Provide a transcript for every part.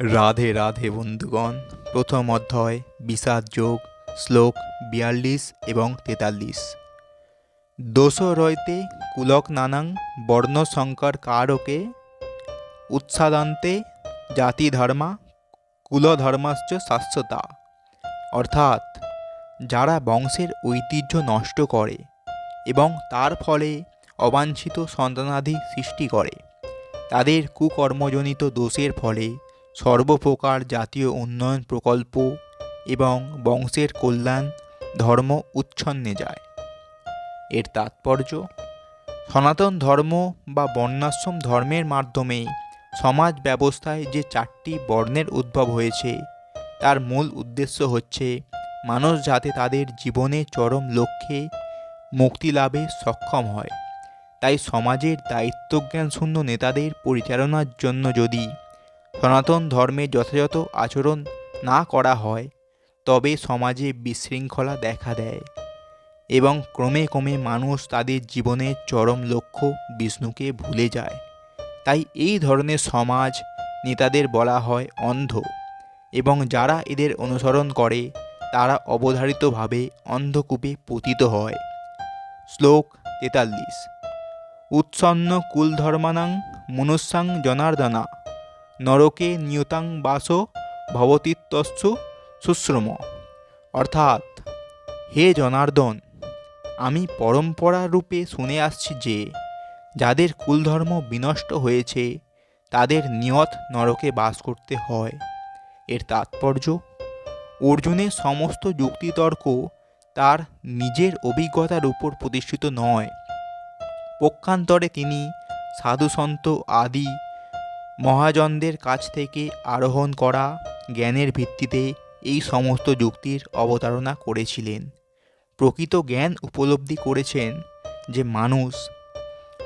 রাধে রাধে বন্ধুগণ, প্রথম অধ্যায়, বিষাদ যোগ, শ্লোক বিয়াল্লিশ এবং তেতাল্লিশ। দোষ রয়তে কুলক নানাং বর্ণ সংকর কারকে উৎসাদান্তে জাতি ধর্মা কুলধর্মাশ্চ শাশ্বতা। অর্থাৎ, যারা বংশের ঐতিহ্য নষ্ট করে এবং তার ফলে অবাঞ্ছিত সন্তানাদি সৃষ্টি করে, তাদের কুকর্মজনিত দোষের ফলে সর্বপ্রকার জাতীয় উন্নয়ন প্রকল্প এবং বংশের কল্যাণ ধর্ম উচ্ছন্নে যায়। এর তাৎপর্য, সনাতন ধর্ম বা বর্ণাশ্রম ধর্মের মাধ্যমে সমাজ ব্যবস্থায় যে চারটি বর্ণের উদ্ভব হয়েছে, তার মূল উদ্দেশ্য হচ্ছে মানুষ যাতে তাদের জীবনে চরম লক্ষ্যে মুক্তি লাভে সক্ষম হয়। তাই সমাজের দায়িত্বজ্ঞানশূন্য নেতাদের পরিচালনার জন্য যদি সনাতন ধর্মে যথাযথ আচরণ না করা হয়, তবে সমাজে বিশৃঙ্খলা দেখা দেয় এবং ক্রমে ক্রমে মানুষ তাদের জীবনের চরম লক্ষ্য বিষ্ণুকে ভুলে যায়। তাই এই ধরনের সমাজ নেতাদের বলা হয় অন্ধ এবং যারা এদের অনুসরণ করে, তারা অবধারিতভাবে অন্ধকূপে পতিত হয়। শ্লোক তেতাল্লিশ। উৎসন্ন কুলধর্মানাং মনুষ্যাং জনার্দনা। নরকে নিয়তাং বাস ভবতীত্বস্য শুশ্রম অর্থাৎ, হে জনার্দন, আমি পরম্পরা রূপে শুনে আসছি যে, যাদের কুলধর্ম বিনষ্ট হয়েছে, তাদের নিয়ত নরকে বাস করতে হয়। এর তাৎপর্য, অর্জুনের সমস্ত যুক্তিতর্ক তার নিজের অভিজ্ঞতার উপর প্রতিষ্ঠিত নয়। পক্ষান্তরে তিনি সাধুসন্ত আদি মহাজনদের কাছ থেকে আরোহণ করা জ্ঞানের ভিত্তিতে এই সমস্ত যুক্তির অবতারণা করেছিলেন। প্রকৃত জ্ঞান উপলব্ধি করেছেন যে মানুষ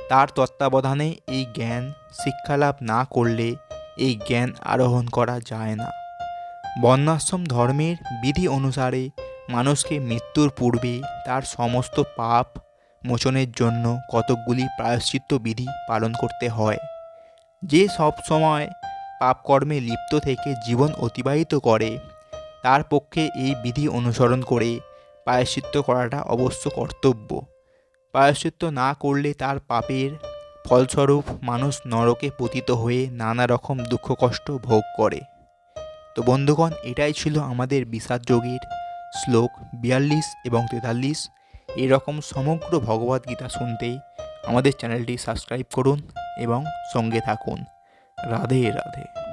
তার তত্ত্বাবধানে এই জ্ঞান শিক্ষালাভ না করলে এই জ্ঞান আরোহণ করা যায় না। বর্ণাশ্রম ধর্মের বিধি অনুসারে মানুষকে মৃত্যুর পূর্বে তার সমস্ত পাপ মোচনের জন্য কতকগুলি প্রায়শ্চিত্ত বিধি পালন করতে হয়। যে সব সময় পাপকর্মে লিপ্ত থেকে জীবন অতিবাহিত করে, তার পক্ষে এই বিধি অনুসরণ করে প্রায়শ্চিত্ত করাটা অবশ্য কর্তব্য। প্রায়শ্চিত্ত না করলে তার পাপের ফলস্বরূপ মানুষ নরকে পতিত হয়ে নানা রকম দুঃখ কষ্ট ভোগ করে। তো বন্ধুগণ, এটাই ছিল আমাদের বিষাদ যোগের শ্লোক বিয়াল্লিশ এবং তেতাল্লিশ। এরকম সমগ্র ভগবদ্গীতা শুনতে আমাদের চ্যানেলটি সাবস্ক্রাইব করুন। এবং সঙ্গে থাকুন। রাধে রাধে।